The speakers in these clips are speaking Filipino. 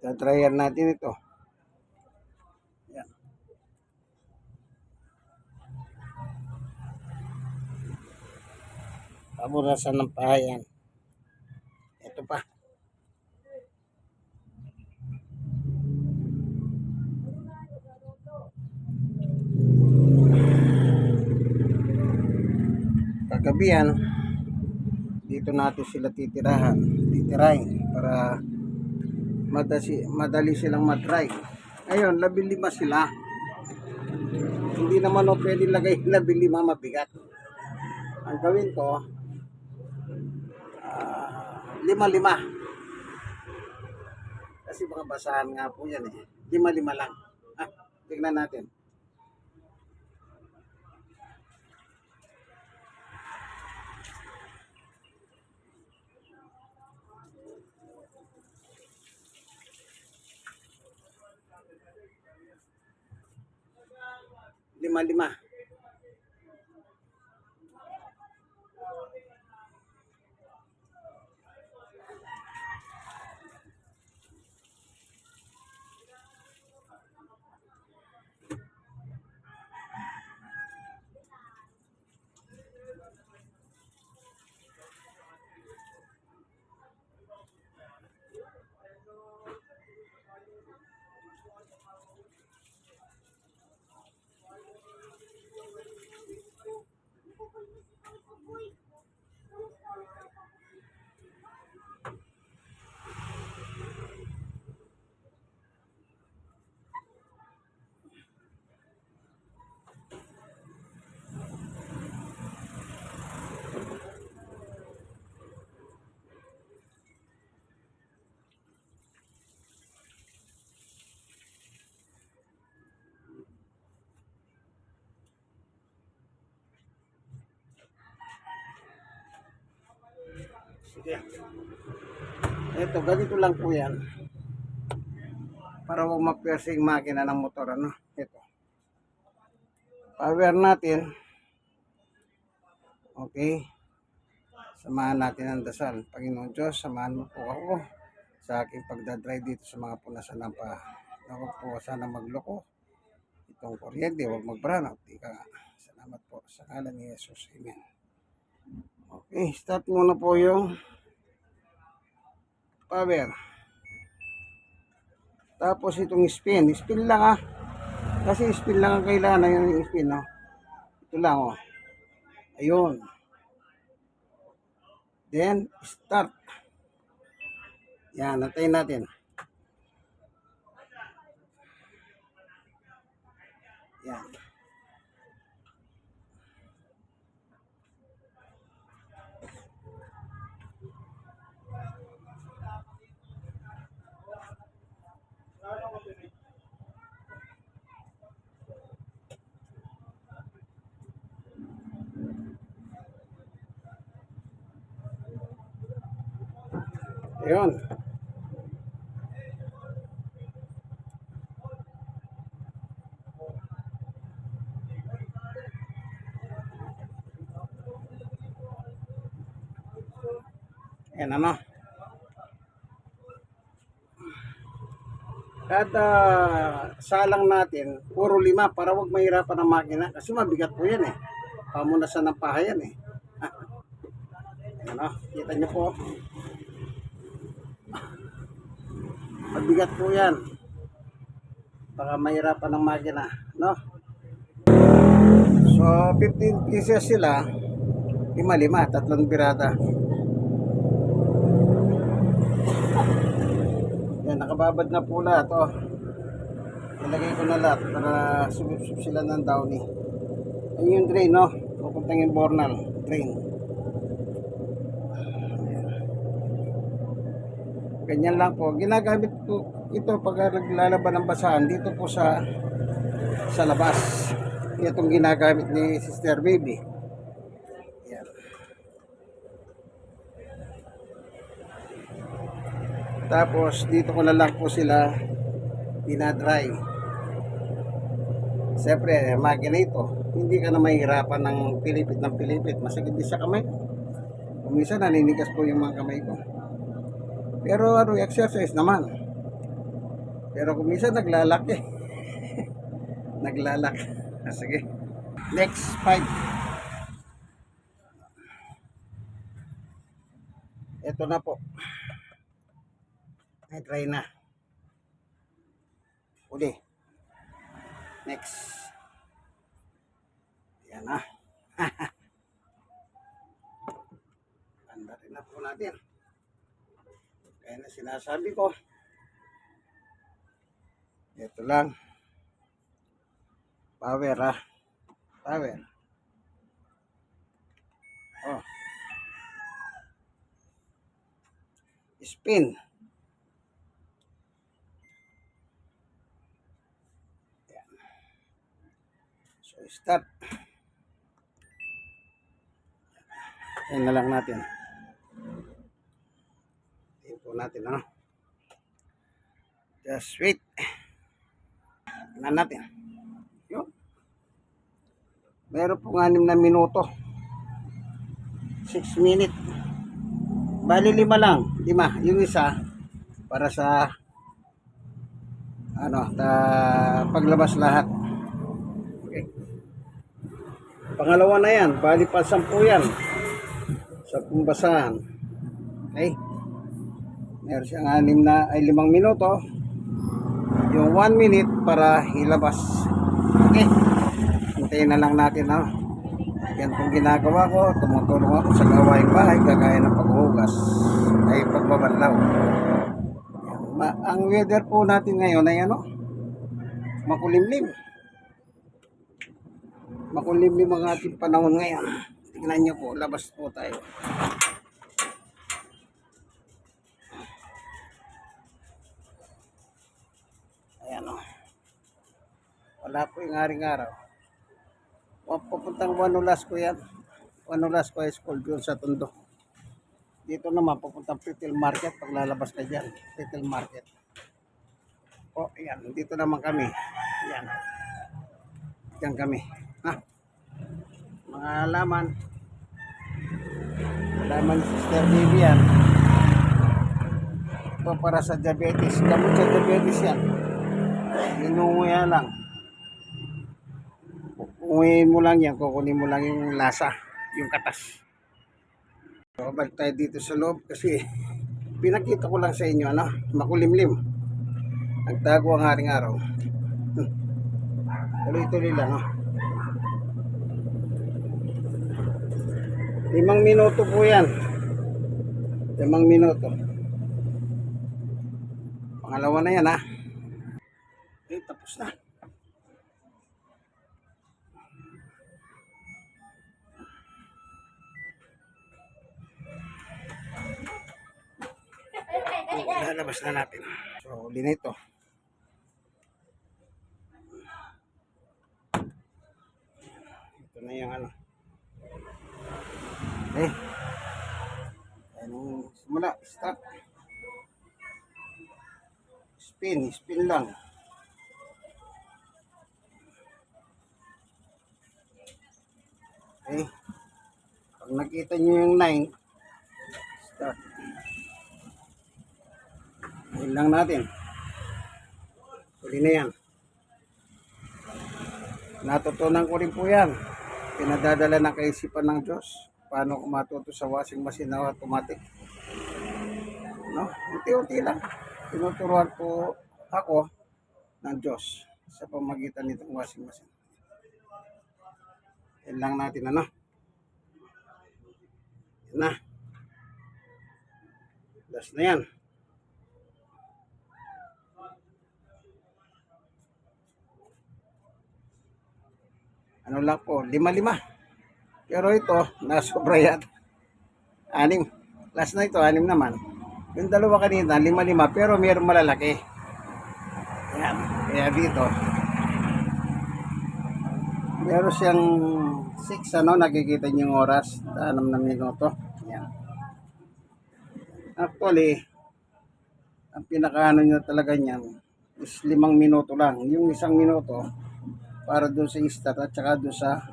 Tatryan natin ito. Yan. Paburasan ng pahayan. Ito pa. Kagabihan, dito natin sila titirahan, titirahin para madali, madali silang matry. Ngayon, labi lima sila. Hindi naman o pwede lagay labi lima mabigat. Ang gawin ko, ah, lima-lima. Kasi mga basahan nga po yan eh. Lima-lima lang. Ah, tignan natin. Lima-lima. Sige. Ito, ganito lang po yan. Para huwag ma-pierce yung makina ng motor. Ano? Ito. Power natin. Okay. Samahan natin ang dasal. Panginoon Diyos, samahan mo po ako sa aking pagdadrive dito sa mga punasan ng pa. Huwag po sana magloko. Itong kuryente, huwag magbrana. Ika. Salamat po sa ngalan ni Jesus. Amen. Okay, start muna po yung power. Tapos itong spin. Spin lang ah. Kasi spin lang ang kailangan yung spin. No? Ito lang oh. Ayun. Then, start. Yan, natayin natin. Yan. Ayun. Ayan ano. Kada salang natin, puro lima para wag mahirapan ang makina. Kasi mabigat po yan eh. Pamunasan ng pahayan eh. Ayan o, kita niyo po. Mabigat po yan. Baka mahirapan ang makina. No? So, 15 pieces sila. Lima-lima, tatlong birada. Yan, nakababad na po lahat. Oh. Nilagay ko na lahat para sumipsip sila ng downy. Ayun yung drain, no? Pupuntang yung bornal. Drain. Ganyan lang po. Ginagamit ko ito pag naglalaban ng basahan dito po sa sa labas. Itong ginagamit ni Sister Baby. Tapos dito ko na lang po sila dinadry. Siyempre, makina ito. Hindi ka na mahirapan ng pilipit ng pilipit. Masakit din sa kamay. Kumisa naninigas po yung mga kamay ko. Pero ano, exercise naman. Pero kung minsan naglalak eh. Ah, sige. Next, five. Ito na po. Ay, try na. Uli. Next. Yan na. Tanda rin na po natin. Kaya na sinasabi ko. Ito lang. Power ah. Power. Oh. Spin. Yan. So, start. Yan na lang natin. Natin, ano? Just wait. Tingnan natin. Yun. Meron pong anim na minuto. 6 minute. Bali lima lang. Lima. Yung isa para sa ano, ta, paglabas lahat. Okay. Pangalawa na yan. Bali pa sampu yan. Sampung basahan. Okay. Meron siyang anim na, ay limang minuto. Yung 1 minute para ilabas. Okay. Hintayin na lang natin ha. Yan pong ginagawa ko. Tumutulong ako sa gawain bahay kagaya ng paghugas ay pagbabanlaw. Ma- ang weather po natin ngayon ay ano? Makulimlim. Makulimlim ang ating panahon ngayon. Tingnan niyo po, labas po tayo. Wala po yung haring araw. Papuntang Wanulas ko yan. Wanulas ko High School doon sa Tondo. Dito naman, papuntang Retail Market. Pag lalabas ka dyan, Retail Market. O, ayan. Dito naman kami. Ayan. Diyan kami. Ha? Mga laman. Laman Sister yan. Ito para sa diabetes. Gamot sa diabetes yan. Inunguya lang. Unguin mo lang yan, kukunin mo lang yung lasa, yung katas. So, balik tayo dito sa loob kasi pinakita ko lang sa inyo, ano, makulimlim. Nagtago ang haring araw. Hmm. Tuloy-tuloy lang, no? Limang minuto po yan. Limang minuto. Pangalawa na yan, ha? Eh, tapos na. Lalabas na natin. So, uli na ito. Ito na yung ano. Eh. Ano, simula. Start. Spin. Spin lang. Okay. Pag nakita nyo yung 9, start. Yun lang natin. Huli na yan. Natutunan ko rin po yan. Pinadadala ng kaisipan ng Diyos. Paano ko matuto sa washing machine na automatic. No? Unti-unti lang. Tinuturuan po ako ng Diyos sa pamagitan nitong washing machine. Yan lang natin ano. Yan na. Last na yan. Ano lang po, lima-lima. Pero ito, nasobra yan. Anim. Last na ito, anim naman. Yung dalawa kanina, lima-lima, pero mayroong malalaki. Yan. Kaya dito, meron siyang 6, ano, nakikita niyo yung oras, 6 na minuto. Yan. Actually, ang pinakaano niya talaga niyan is limang minuto lang. Yung isang minuto, para doon sa start at saka doon sa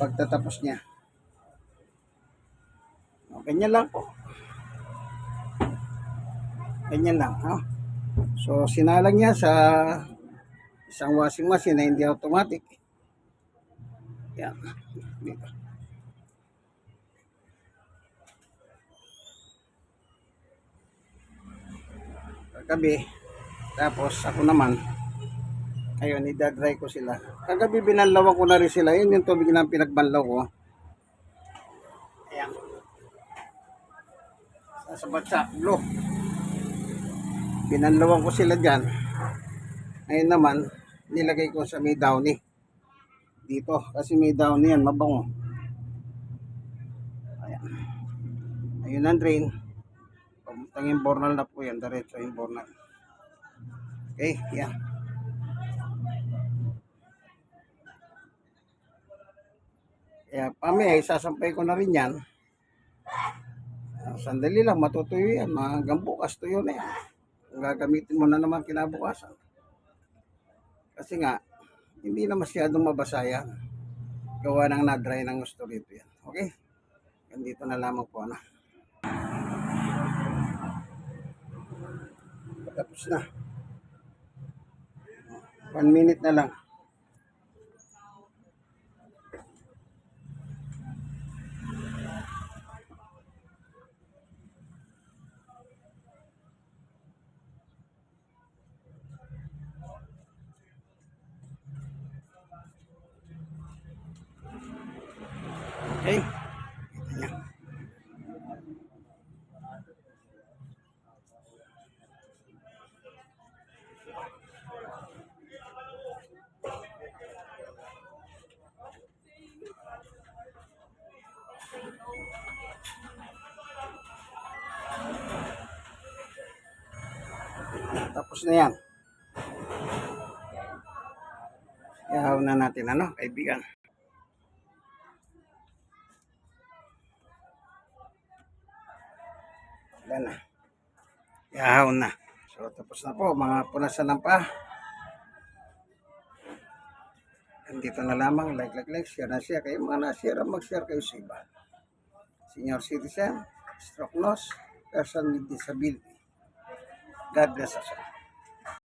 pagtatapos niya. O, ganyan lang po. Ganyan lang, ha? So, sinalang niya sa isang washing machine na hindi automatic. Yan. Dito. Kagabi, tapos ako naman, ayun, idadry ko sila. Kagabi binanlawan ko na rin sila. Yun yung tubig na pinagbanlaw ko. Ayan. Sa batsa, blue. Binanlawan ko sila dyan. Ngayon naman, nilagay ko sa may downy. Dito, kasi may downy yan, mabango. Ayan. Ayun ang drain. Pamuntang yung bornal na po yan, diretso yung bornal. Okay, yan. Kaya pamaya, isasampay ko na rin yan. Ah, Sandali lang, matutuyo yan. Hanggang bukas tuyo na yan. Kung gagamitin mo na naman kinabukasan. Kasi nga, hindi na masyadong mabasa yan. Gawa ng na-dry ng gusto rito yan. Okay? Ganito na lamang po ano. Tapos na. One minute na lang. Tapos na yan. Ihaw na natin ano, kaibigan. Yan na. Ihaw na. So, tapos na po, mga punasan ng pa. Andito na lamang, like, like, like, share na share kayo. Mga na-share, mag-share kayo sa iba. Senior citizen, stroke loss, person with disability. God bless us all.